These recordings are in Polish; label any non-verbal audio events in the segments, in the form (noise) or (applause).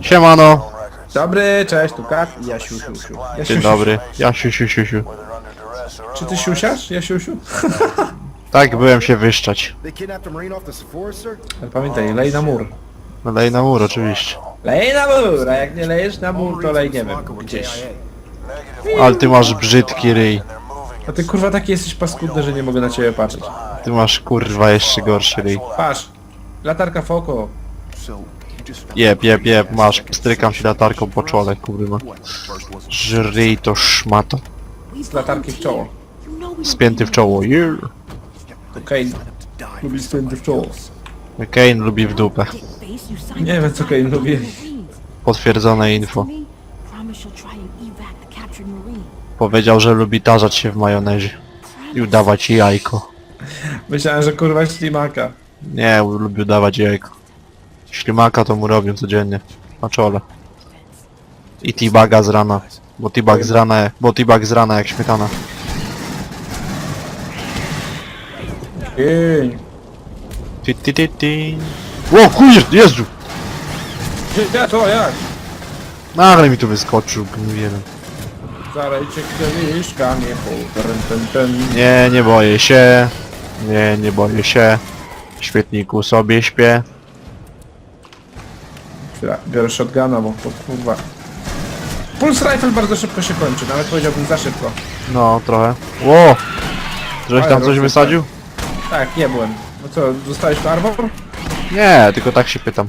Siemano. Dobry, cześć, tu Kat i Jasiu, siu, siu. Dzień Jasiu, Dzień siu, dobry. Ja siu, siu, siu, Czy ty siusiasz? Jasiu, siu? (laughs) Tak, byłem się wyszczać. Ale pamiętaj, lej na mur. No lej na mur, oczywiście. Lej na mur, a jak nie lejesz na mur, to lej nie wiem, gdzieś. Ale ty masz brzydki ryj. A ty kurwa taki jesteś paskudny, że nie mogę na ciebie patrzeć. Ty masz kurwa jeszcze gorszy ryj. Patrz, latarka Foko. Jeb, jeb, jeb, masz. Strykam się latarką po czole, kurwa. Żryj to szmato. Z latarki w czoło. Spięty w czoło. Yeah. Kane lubi spięty w czoło. Kane lubi w dupę. Nie wiem co Kane lubi. Potwierdzone info. Powiedział, że lubi tarzać się w majonezie. I udawać jajko. Myślałem, że kurwa ślimaka. Nie, lubi udawać jajko. Ślimaka to mu robią codziennie. Na czole. I T-baga z rana. Bo T-bag z rana, bo T-bag z rana jak śmietana. Kane. Ti, ti, ti, ti. O kur, Jezu! Ja to jak? Nagle mi tu wyskoczył, jeden. Zarejcie kieliszka, nie po... Ten, ten, ten. Nie, nie boję się. Nie, nie boję się. W świetniku sobie śpię. Chwila, biorę shotguna, bo to kurwa... Pulse rifle bardzo szybko się kończy, nawet powiedziałbym za szybko. No, trochę. Ło! Żeś Ale tam coś rozumiem. wysadził? Tak, nie byłem. No co, dostałeś tu armor? Nie, tylko tak się pytam.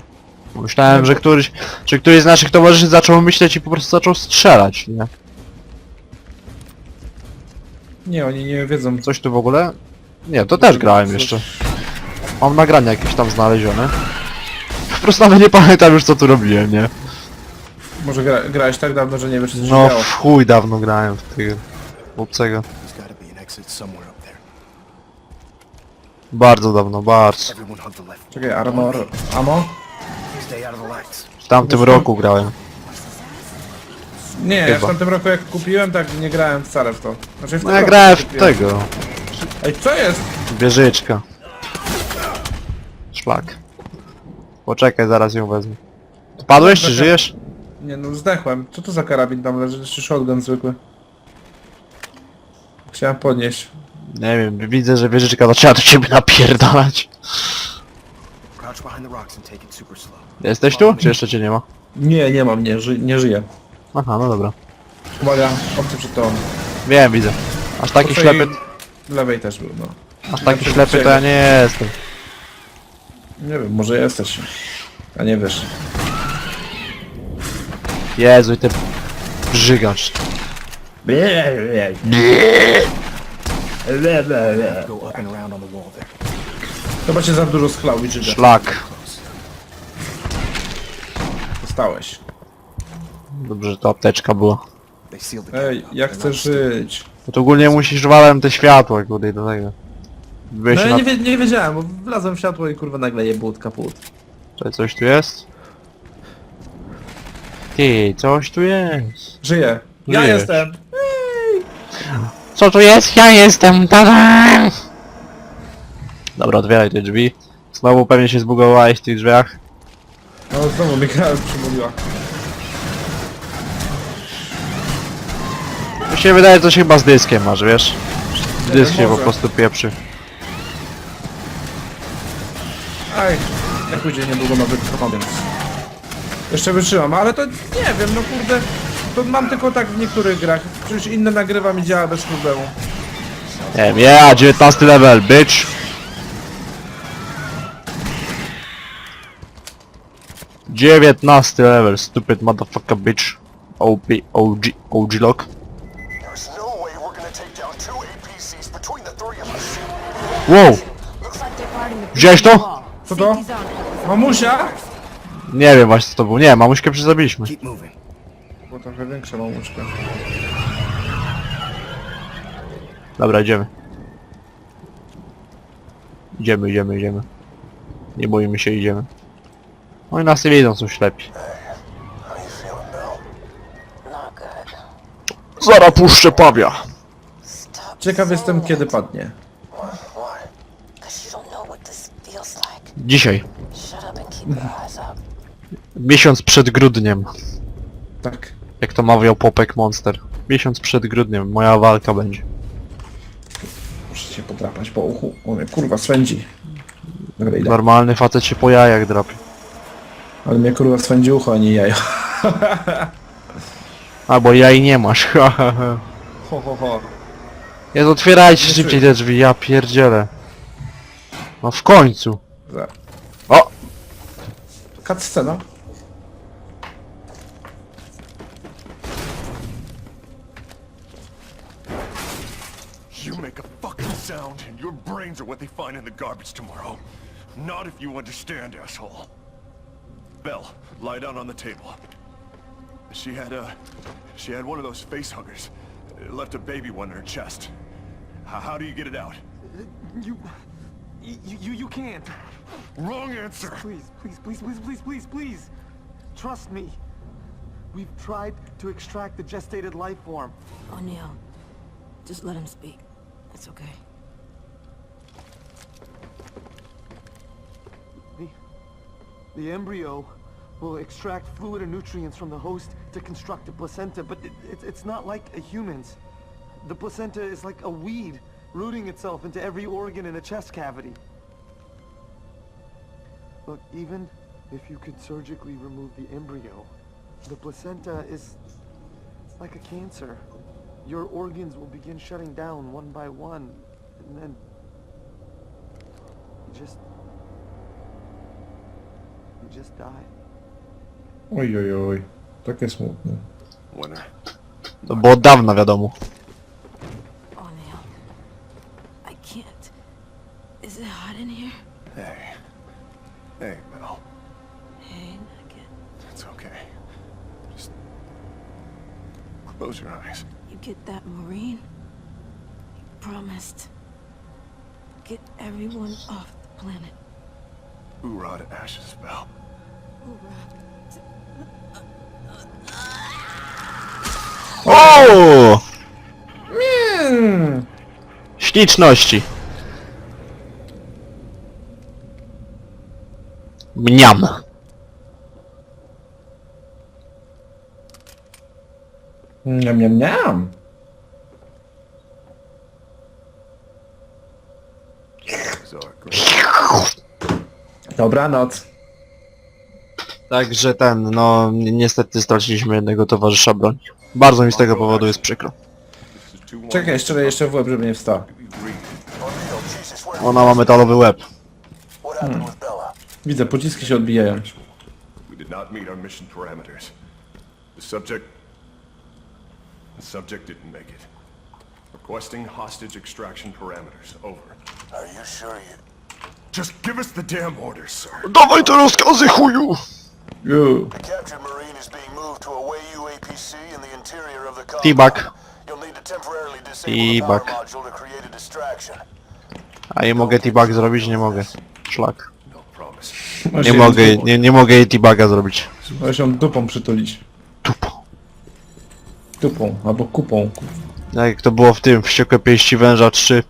Myślałem, że któryś, że któryś z naszych towarzyszy zaczął myśleć i po prostu zaczął strzelać, nie? Nie, oni nie wiedzą. Coś tu w ogóle? Nie, to też grałem jeszcze. Mam nagrania jakieś tam znalezione. Po prostu nawet nie pamiętam już co tu robiłem, nie? Może gra, grałeś tak dawno, że nie wiesz co się No działo. w chuj dawno grałem w tego obcego. There's gotta be an exit somewhere up there. Bardzo dawno, bardzo. Everyone hug the left. Czekaj, armor... Ammo? Stay out of the lights. W tamtym roku grałem. Nie, ja w Chyba. tamtym roku jak kupiłem, tak nie grałem wcale w to. Znaczy w No tym ja roku grałem w kupiłem. tego. Ej, co jest? Wieżyczka. Szlak. Poczekaj, zaraz ją wezmę. Padłeś czy żyjesz? Nie no, zdechłem. Co to za karabin tam leży? Czy shotgun zwykły? Chciałem podnieść. Nie wiem, widzę, że wieżyczka zaczęła do ciebie napierdalać. Crouch behind the rocks and take it super slow. Jesteś tu? Czy jeszcze cię nie ma? Nie, nie mam, nie, ży nie żyję. Aha, no dobra. Uwaga, obcy przed tobą. Wiem, widzę. Aż taki Po twojej ślepy, lewej też był, no. aż taki Lepszy ślepy to ja nie jestem. Nie wiem, może jesteś. A nie wiesz. Jezu, i ty brzygacz. Go up and around on the wall there. Chyba cię za dużo schlał i czyga. Szlak. Dostałeś. Dobrze, że to apteczka była. They sealed the gap Ej, up. ja They're chcę. No żyć. to ogólnie musisz walem te światła, kurde, do tego. Byłeś No ja na... nie, wie, nie wiedziałem, bo wlazłem w światło i kurwa nagle je but kaput. Czy coś tu jest? Ty, coś tu jest. Żyję. Ja Żyjesz. jestem. Co tu jest? Ja jestem, tada! Dobra, otwieraj te drzwi. Znowu pewnie się zbugowałeś w tych drzwiach. No znowu mi gra przymówiła. Mi się wydaje, się chyba z dyskiem masz, wiesz? Dysk się po może. prostu pieprzy. Aj, jak pójdzie niedługo nowy trwa, więc... Jeszcze wytrzymam, ale to nie wiem, no kurde... To mam tylko tak w niektórych grach. Przecież inne nagrywam i działa bez problemu. Nie wiem, ja, 19 level, bitch! Dziewiętnasty level, stupid motherfucker bitch. OP, OG, OG lock. There's no way we're gonna take down two APCs between the three of us. Wow! Widziałeś to? Co to? Mamusia? Nie wiem właśnie co to było. Nie, mamuśkę przyzabiliśmy. Keep moving. Bo trochę większa mamuszka. Dobra, idziemy. Idziemy, idziemy, idziemy. Nie boimy się, idziemy. Oni nas nie widzą, są ślepi. Zara puszczę pawia! Ciekaw jestem kiedy padnie. Dzisiaj. Miesiąc przed grudniem. Tak. Jak to mawiał Popek Monster. Miesiąc przed grudniem moja walka będzie. Muszę się podrapać po uchu. O mnie kurwa swędzi. Dobra, idę. Normalny facet się po jajach drapie. Ale mnie kurwa swędzi ucho, a nie jajo. (laughs) Albo jaj nie masz. ha, ha, ha. Ho, ho, ho. Jest otwierajcie Nie szybciej te drzwi, ja pierdzielę. No w końcu. Za. O! Cutscena. You make a fucking sound, and your brains are what they find in the garbage tomorrow. Not if you understand, asshole. Belle, lie down on the table. She had a... She had one of those face huggers. It left a baby one in her chest. How, how do you get it out? You, you, you, you can't. Wrong answer! Please, please, please, please, please, please, please. Trust me. We've tried to extract the gestated life form. O'Neill, just let him speak. It's okay. The, the embryo will extract fluid and nutrients from the host to construct a placenta, but it, it, it's not like a human's. The placenta is like a weed, rooting itself into every organ in the chest cavity. Look, even if you could surgically remove the embryo, the placenta is like a cancer. Your organs will begin shutting down one by one, and then you just you just die. Oj, oj, oj. Takie smutne. Winner. To było od dawna wiadomo. O'Neill, I can't. Is it hot in here? Hey. Hey, Belle. Hey, Nugget. It's okay. Just... Close your eyes. You get that Marine? You promised. Get everyone off the planet. Hoorah to ashes, Belle. Hoorah. O! Mm. Śliczności. Mniam. Niam, niam. Dobranoc. Także ten, no ni- niestety straciliśmy jednego towarzysza broni. Bardzo mi z tego powodu jest przykro. Czekaj, jeszcze, jeszcze w łeb, żeby nie wstał. Ona ma metalowy łeb. What happened with Bella? Widzę, pociski się odbijają. We did not meet our mission parameters. The subject... The subject didn't make it. Requesting hostage extraction parameters. Over. Are you sure you... Just give us the damn orders, sir. Dawaj te rozkazy chuju! Ju. The captured Marine is being moved to a Wayu APC in the interior of the compound. T-Bag. You'll need to temporarily disable the T-Bag. power module to create a distraction. A nie mogę T-bag zrobić? Nie mogę. Szlak. Możesz Nie mogę, dupą- nie, nie mogę jej T-baga zrobić. Możesz ją dupą przytulić. Tupo. Dupą, albo kupą. Jak to było w tym, Wściekłe Pięści Węża 3.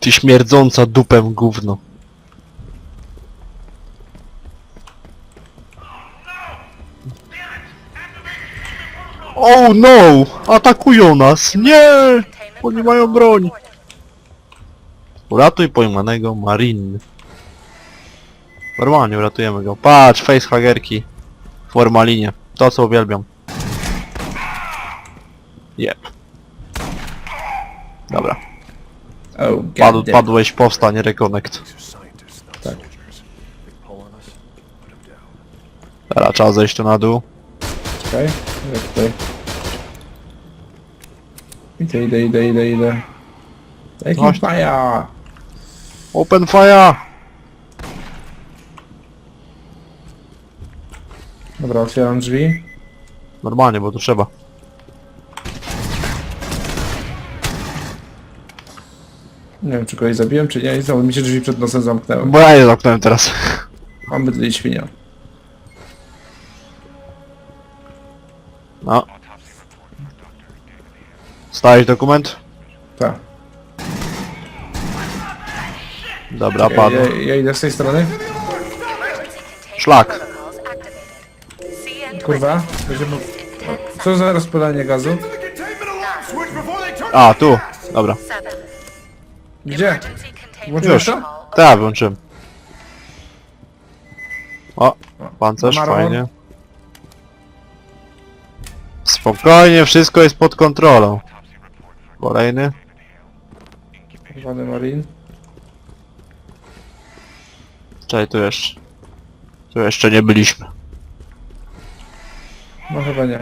Ty śmierdząca dupem gówno. Oh no! Atakują nas! Nie! Oni mają broń! Uratuj pojmanego Mariny. Normalnie uratujemy go. Patrz, facehagerki. Formalinie. To co uwielbiam. Jep. Dobra. Oh, Padł, padłeś, powstań, reconnect. Tak. Dobra, trzeba zejść tu na dół. Czekaj, tutaj. Idę, idę, idę, idę, idę. Jaki! Open fire! Dobra, otwieram drzwi. Normalnie, bo tu trzeba. Nie wiem, czy kogoś zabiłem, czy nie. I znowu mi się drzwi przed nosem zamknęły. Bo ja je zamknąłem teraz. (laughs) Mam bydlej świnia. No. Stałeś dokument? Tak. Dobra, Ja, padł. ja, ja idę z tej strony. Szlak. Kurwa, będziemy... Co za rozpylanie gazu? A, tu. Dobra. Gdzie? Włączyłeś to? Tak, włączyłem. O, pancerz, fajnie. Spokojnie, wszystko jest pod kontrolą. Kolejny. Wany Marin. Czekaj, tu jeszcze. Tu jeszcze nie byliśmy. No chyba nie.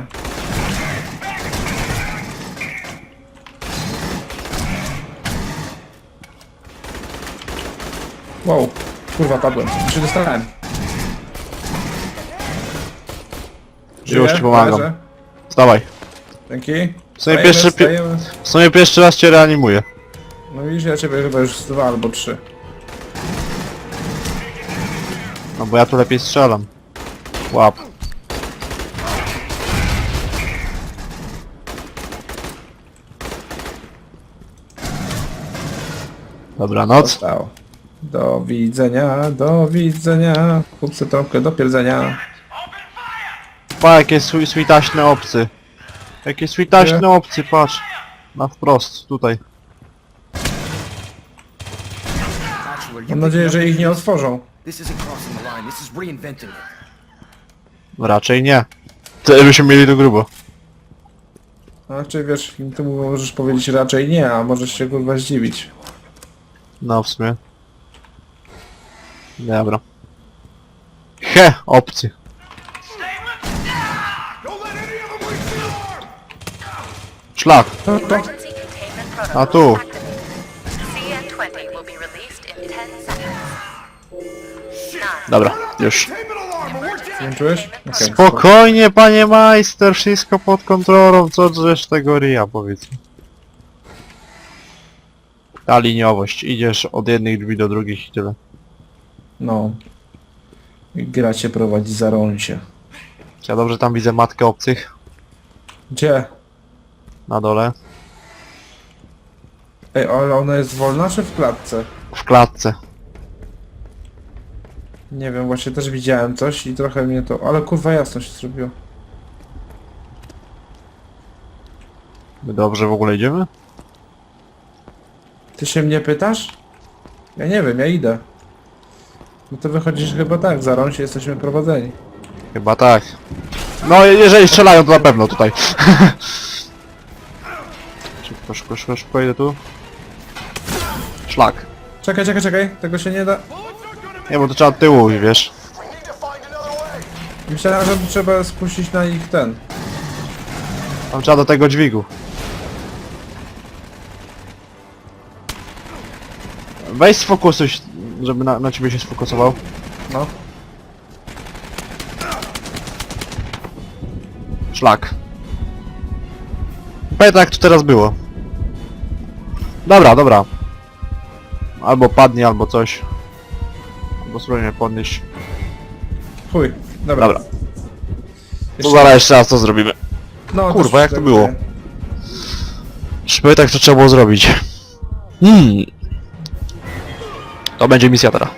Wow, kurwa padłem. Czy dostałem? Już ci pomagam. Leżę. Wstawaj. Dzięki. W sumie Stajemy, pierwszy, pi stajemy. w sumie pierwszy raz cię reanimuję. No widzisz, ja ciebie chyba już z dwa albo trzy. No bo ja tu lepiej strzelam. Łap. Dobranoc. Zostało. Do widzenia, do widzenia. Kupcy trąbkę do pierdzenia. Pa, jakie swi switaśne obcy. Jakie switaśne obcy, patrz. Na wprost, tutaj. Mam nadzieję, że ich nie otworzą. This isn't crossing the line. This is reinventing it. Raczej nie. To byśmy mieli do grubo. Znaczy wiesz, im ty możesz powiedzieć raczej nie, a możesz się kurwa zdziwić. No w sumie. Dobra. He, alarm! Szlak. A tu. activated. CN20 will be released in 10 seconds. Dobra, już. Włączyłeś? Okej. Spokojnie, panie majster, wszystko pod kontrolą, co drzesz tego ryja, powiedz mi. Ta liniowość, idziesz od jednych drzwi do drugich i tyle. No. Gra cię prowadzi za rącie. Ja dobrze tam widzę matkę obcych Gdzie? na dole, Ej, ale ona jest wolna czy w klatce? w klatce. Nie wiem, właśnie też widziałem coś i trochę mnie to... Ale kurwa jasno się zrobiło. My dobrze w ogóle idziemy? Ty się mnie pytasz? Ja nie wiem, ja idę. No to wychodzisz chyba tak, za rącie jesteśmy prowadzeni. Chyba tak. No, jeżeli strzelają, to na pewno tutaj. (laughs) szybko, szybko, szybko, szybko, idę tu. Szlak. Czekaj, czekaj, czekaj, tego się nie da... Nie, bo to trzeba od tyłu, wiesz. Myślałem, że trzeba spuścić na ich ten. Tam trzeba do tego dźwigu. Weź sfokusuj, się, żeby na, na ciebie się sfokusował. No. Szlak. Pamiętaj jak to teraz było. Dobra, dobra. Albo padnie, albo coś. Albo spróbuj mnie podnieść. Chuj, dobra. Dobra. Jeszcze- To zaraz jeszcze raz to zrobimy. No, Kurwa, też jak to tak było? mówię. Żeby tak to trzeba było zrobić. Hmm. To będzie misja teraz.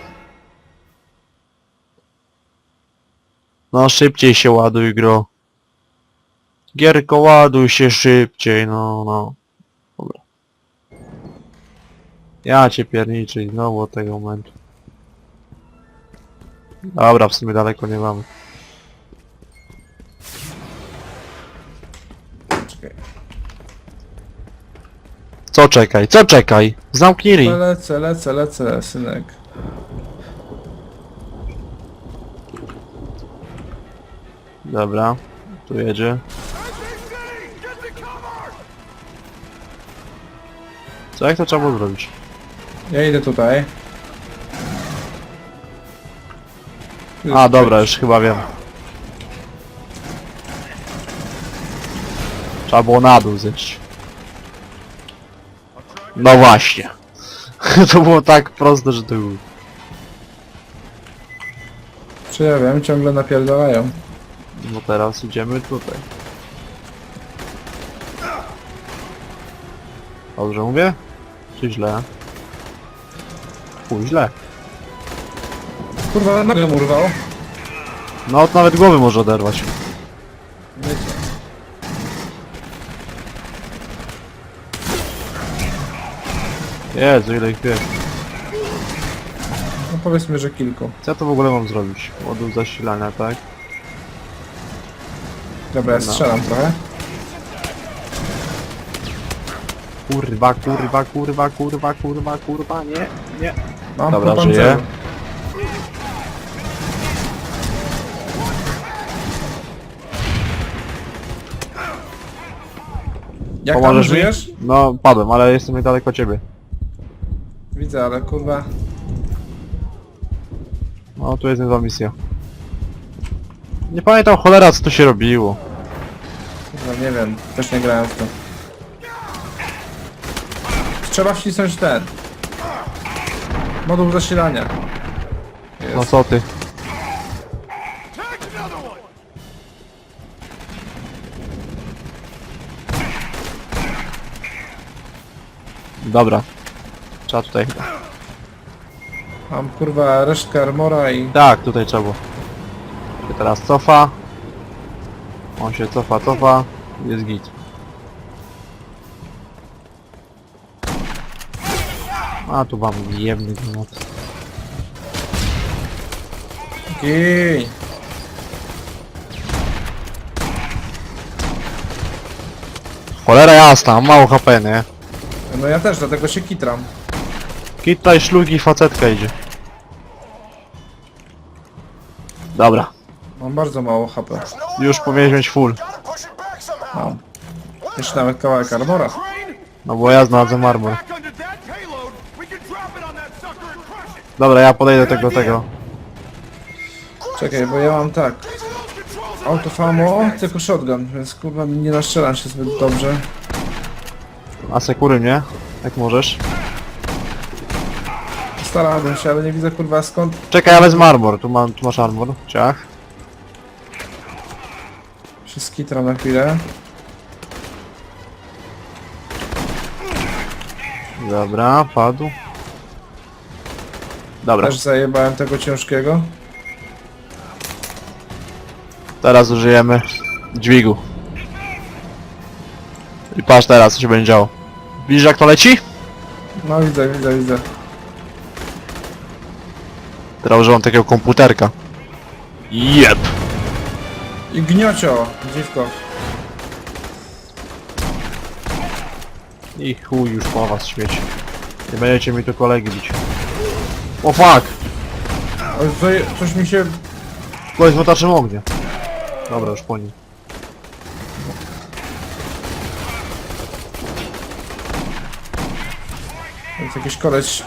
No szybciej się ładuj gro. Gierko ładuj się szybciej, no no. Dobra. Ja cię pierniczę i znowu od tego momentu. Dobra, w sumie daleko nie mamy. Co czekaj, co czekaj? Zamknij ryj. Lecę, lecę, lecę, synek. Dobra, tu jedzie. Co jak to trzeba było zrobić? Ja idę tutaj. A dobra, już chyba wiem. Trzeba było na dół zejść. No właśnie. (laughs) to było tak proste, że to było. Czy ja wiem, ciągle napierdalają. No teraz idziemy tutaj. Dobrze mówię? Czy źle? Pół źle. Kurwa, nogę mu urwało. No od nawet głowy może oderwać. Wiecie. Jezu, ile ich jest. No powiedzmy, że kilku. Co ja to w ogóle mam zrobić? Moduł zasilania, tak? Dobra, ja No. strzelam trochę. Kurwa, kurwa, kurwa, kurwa, kurwa, kurwa, nie, nie. Mam Dobra, po pancerzu. żyję. Jak tam Pomożesz mi? żyjesz? No, padłem, ale jestem niedaleko ciebie. Widzę, ale kurwa... No, tu jest niezła misja. Nie pamiętam cholera co tu się robiło. Kurwa, nie wiem. Też nie grałem w to. Trzeba wcisnąć ten. Moduł zasilania. No co ty? Dobra. Trzeba tutaj. Mam kurwa resztkę armora i... Tak, tutaj trzeba było. Się teraz cofa. On się cofa, cofa. Jest git. A tu wam jemny granat. Gij! Cholera jasna, mam mało HP, nie? No ja też, dlatego się kitram. Kitta i szlugi facetka idzie. Dobra, Mam bardzo mało HP. już powinieneś mieć full. Mam. Jeszcze nawet kawałek armora. No bo ja znalazłem armor. Dobra, ja podejdę do tego, tego. Czekaj, bo ja mam tak. Autofamo, tylko shotgun, więc kurwa nie naszczelam się zbyt dobrze. A sekury mnie? Jak możesz? Starałbym się, ale nie widzę kurwa skąd. Czekaj, ja wezmę armor. Tu, mam, tu masz armor. Ciach. Się skitram na chwilę. Dobra, padł. Dobra, Też zajebałem tego ciężkiego. teraz użyjemy dźwigu. I patrz teraz, co się będzie działo. Widzisz jak to leci? No widzę, widzę, widzę. Teraz używam takiego komputerka. Jep! I gniocio, dziwko. I chuj już po was śmieci. Nie będziecie mi tu kolegi bić. O fuck! Oj, co- Coś mi się... Kogoś z motaczem ognia. Dobra, już po nim. Jest jakiś koleś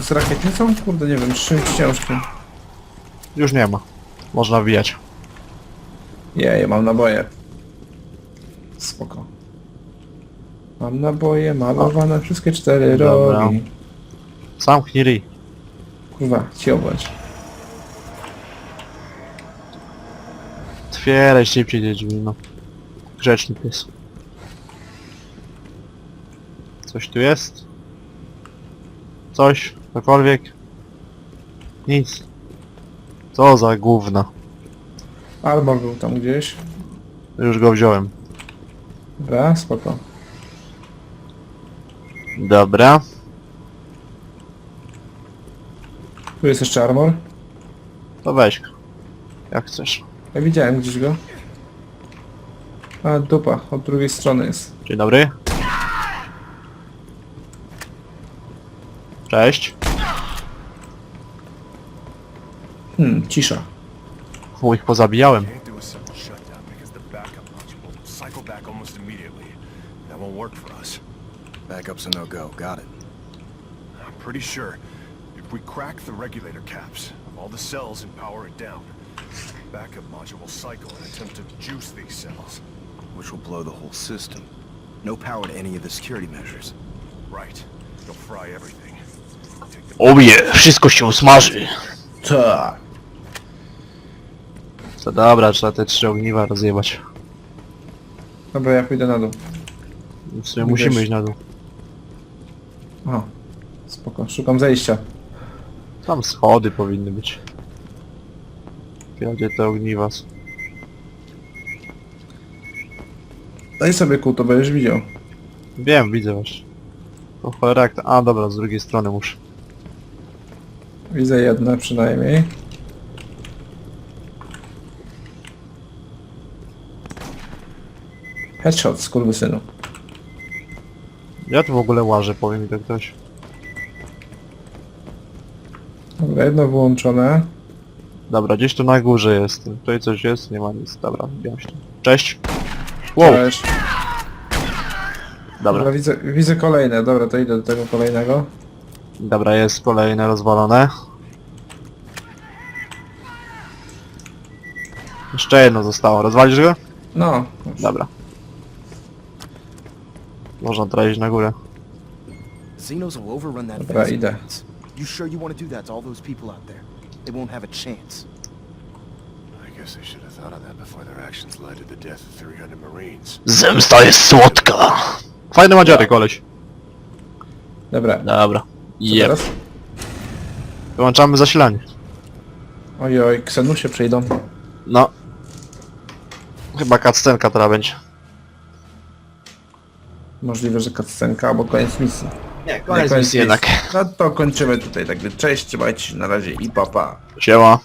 z rakietnicą? Kurde, nie wiem, z czymś ciężkim. Już nie ma. Można wbijać. Jej, mam naboje. Spoko. Mam naboje malowane wszystkie cztery Dobra. rogi. Zamknij ryj. Kurwa, ci obłądź. Otwieraj szybciej te drzwi, no. Grzeczny pies. Coś tu jest? Coś? Cokolwiek? Nic. Co za gówno. Armor był tam gdzieś. Już go wziąłem. Dobra, spoko. Dobra. Tu jest jeszcze armor. To weź go. Jak chcesz. Ja widziałem gdzieś go. A dupa, od drugiej strony jest. Dzień dobry. Cześć. Hmm, that won't work for us. Backup's a no-go. Got it. I'm pretty sure if we crack the regulator caps of all the cells and power it down, the backup module will cycle and attempt to juice these cells. Which will blow the whole system. No power to any of the security measures. Right. It'll fry everything. Take the Obie, wszystko się usmaży. Tak. Co dobra, trzeba te trzy ogniwa rozjebać. Dobra, ja pójdę na dół. W sumie musimy iść na dół. O, spoko, szukam zejścia. Tam schody powinny być. Gdzie te ogniwa są? Daj sobie kół, to będziesz widział. Wiem, widzę właśnie. To cholera jak to... A dobra, z drugiej strony muszę. Widzę jedne przynajmniej. Headshot, skurwysynu. Ja tu w ogóle łażę, powie mi to ktoś. Dobra, jedno wyłączone. Dobra, gdzieś tu na górze jest. Tutaj coś jest? Nie ma nic. Dobra, wbijam się. Cześć! Wow! Cześć. Dobra, Dobra, widzę, widzę kolejne. Dobra, to idę do tego kolejnego. dobra, jest kolejne rozwalone. Jeszcze jedno zostało. Rozwalisz go? No, Dobra. Można teraz iść na górę. Xenos will overrun that Dobra, fence. idę. You sure you want to do that to all those people out there? They won't have a chance. I guess they should have thought of that before their actions led to the death of 300 Marines. Zemsta jest słodka! Fajny madziary koleś. dobra. Dobra. Jep. teraz? Wyłączamy zasilanie. Oj, oj, Ksenusie przyjdą. No. Chyba cutscenka teraz będzie. Możliwe, że cutscenka albo koniec misji. Nie, Na misji jednak. No to kończymy tutaj, także cześć, trzymajcie się na razie i papa. Pa. Siema.